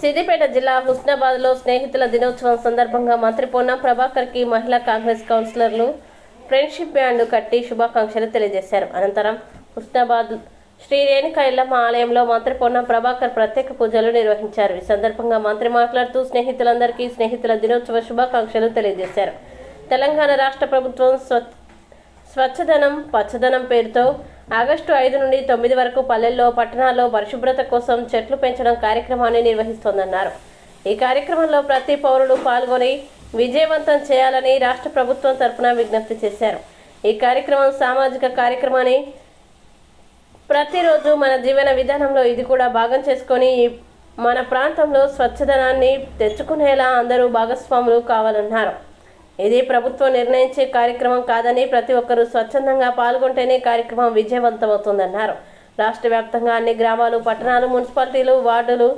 సిద్దిపేట జిల్లా హుస్నాబాద్లో స్నేహితుల దినోత్సవం సందర్భంగా మంత్రి పొన్నం ప్రభాకర్కి మహిళా కాంగ్రెస్ కౌన్సిలర్లు ఫ్రెండ్షిప్ బ్యాండ్ కట్టి శుభాకాంక్షలు తెలియజేశారు. అనంతరం హుస్నాబాద్ శ్రీ రేణుకా ఇల్లమ్మ ఆలయంలో మంత్రి పొన్నం ప్రభాకర్ ప్రత్యేక పూజలు నిర్వహించారు. ఈ సందర్భంగా మంత్రి మాట్లాడుతూ స్నేహితులందరికీ స్నేహితుల దినోత్సవ శుభాకాంక్షలు తెలియజేశారు. తెలంగాణ రాష్ట్ర ప్రభుత్వం స్వ స్వచ్ఛదనం పచ్చదనం పేరుతో ఆగస్టు ఐదు నుండి తొమ్మిది వరకు పల్లెల్లో పట్టణాల్లో పరిశుభ్రత కోసం చెట్లు పెంచడం కార్యక్రమాన్ని నిర్వహిస్తోందన్నారు. ఈ కార్యక్రమంలో ప్రతి పౌరుడు పాల్గొని విజయవంతం చేయాలని రాష్ట్ర ప్రభుత్వం తరపున విజ్ఞప్తి చేశారు. ఈ కార్యక్రమం సామాజిక కార్యక్రమాన్ని ప్రతిరోజు మన జీవన విధానంలో ఇది కూడా భాగం చేసుకొని ఈ మన ప్రాంతంలో స్వచ్ఛదనాన్ని తెచ్చుకునేలా అందరూ భాగస్వాములు కావాలన్నారు. ఇది ప్రభుత్వం నిర్ణయించే కార్యక్రమం కాదని ప్రతి ఒక్కరూ స్వచ్ఛందంగా పాల్గొంటేనే కార్యక్రమం విజయవంతమవుతుందన్నారు. రాష్ట్ర వ్యాప్తంగా అన్ని గ్రామాలు పట్టణాలు మున్సిపాలిటీలు వార్డులు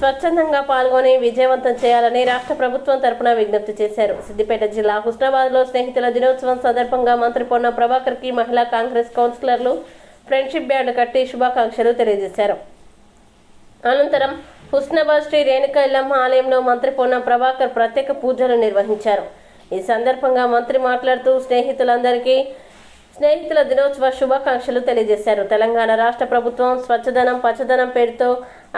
స్వచ్ఛందంగా పాల్గొని విజయవంతం చేయాలని రాష్ట్ర ప్రభుత్వం తరపున విజ్ఞప్తి చేశారు. సిద్దిపేట జిల్లా హుస్నాబాద్లో స్నేహితుల దినోత్సవం సందర్భంగా మంత్రి పొన్న ప్రభాకర్కి మహిళా కాంగ్రెస్ కౌన్సిలర్లు ఫ్రెండ్షిప్ బ్యాండ్ కట్టి శుభాకాంక్షలు తెలియజేశారు. అనంతరం హుస్నాబాద్ శ్రీ రేణుకా ఇల్లమ్మ ఆలయంలో మంత్రి పొన్న ప్రభాకర్ ప్రత్యేక పూజలు నిర్వహించారు. ఈ సందర్భంగా మంత్రి మాట్లాడుతూ స్నేహితులందరికీ స్నేహితుల దినోత్సవ శుభాకాంక్షలు తెలియజేశారు. తెలంగాణ రాష్ట్ర ప్రభుత్వం స్వచ్ఛదనం పచ్చదనం పేరుతో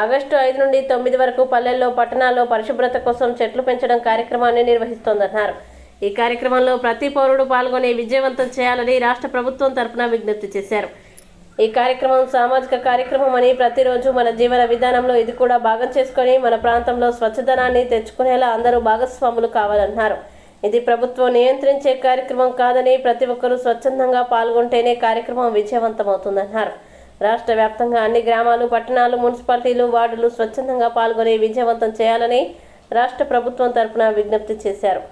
ఆగస్టు ఐదు నుండి తొమ్మిది వరకు పల్లెల్లో పట్టణాల్లో పరిశుభ్రత కోసం చెట్లు పెంచడం కార్యక్రమాన్ని నిర్వహిస్తోందన్నారు. ఈ కార్యక్రమంలో ప్రతి పౌరుడు పాల్గొని విజయవంతం చేయాలని రాష్ట్ర ప్రభుత్వం తరపున విజ్ఞప్తి చేశారు. ఈ కార్యక్రమం సామాజిక కార్యక్రమం అని ప్రతిరోజు మన జీవన విధానంలో ఇది కూడా భాగం చేసుకొని మన ప్రాంతంలో స్వచ్ఛదనాన్ని తెచ్చుకునేలా అందరూ భాగస్వాములు కావాలన్నారు. ఇది ప్రభుత్వం నియంత్రించే కార్యక్రమం కాదని ప్రతి ఒక్కరూ స్వచ్ఛందంగా పాల్గొంటేనే కార్యక్రమం విజయవంతమవుతుందన్నారు. రాష్ట్ర వ్యాప్తంగా అన్ని గ్రామాలు పట్టణాలు మున్సిపాలిటీలు వార్డులు స్వచ్ఛందంగా పాల్గొని విజయవంతం చేయాలని రాష్ట్ర ప్రభుత్వం తరపున విజ్ఞప్తి చేశారు.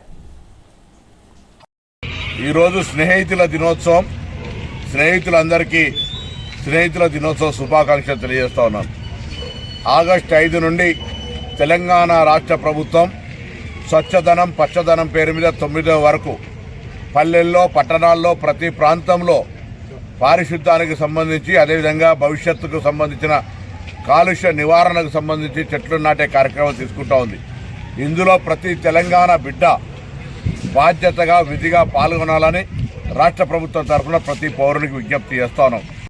ఈరోజు స్నేహితుల దినోత్సవం. స్నేహితులందరికీ స్నేహితుల దినోత్సవ శుభాకాంక్షలు తెలియజేస్తా ఉన్నాను. ఆగస్టు ఐదు నుండి తెలంగాణ రాష్ట్ర ప్రభుత్వం స్వచ్ఛధనం పచ్చదనం పేరు మీద తొమ్మిదో వరకు. పల్లెల్లో పట్టణాల్లో ప్రతి ప్రాంతంలో పారిశుద్ధ్యానికి సంబంధించి అదేవిధంగా భవిష్యత్తుకు సంబంధించిన కాలుష్య నివారణకు సంబంధించి చెట్లు నాటే కార్యక్రమం తీసుకుంటా ఉంది. ఇందులో ప్రతి తెలంగాణ బిడ్డ బాధ్యతగా విధిగా పాల్గొనాలని రాష్ట్ర ప్రభుత్వం తరఫున ప్రతి పౌరునికి విజ్ఞప్తి చేస్తా ఉన్నాం.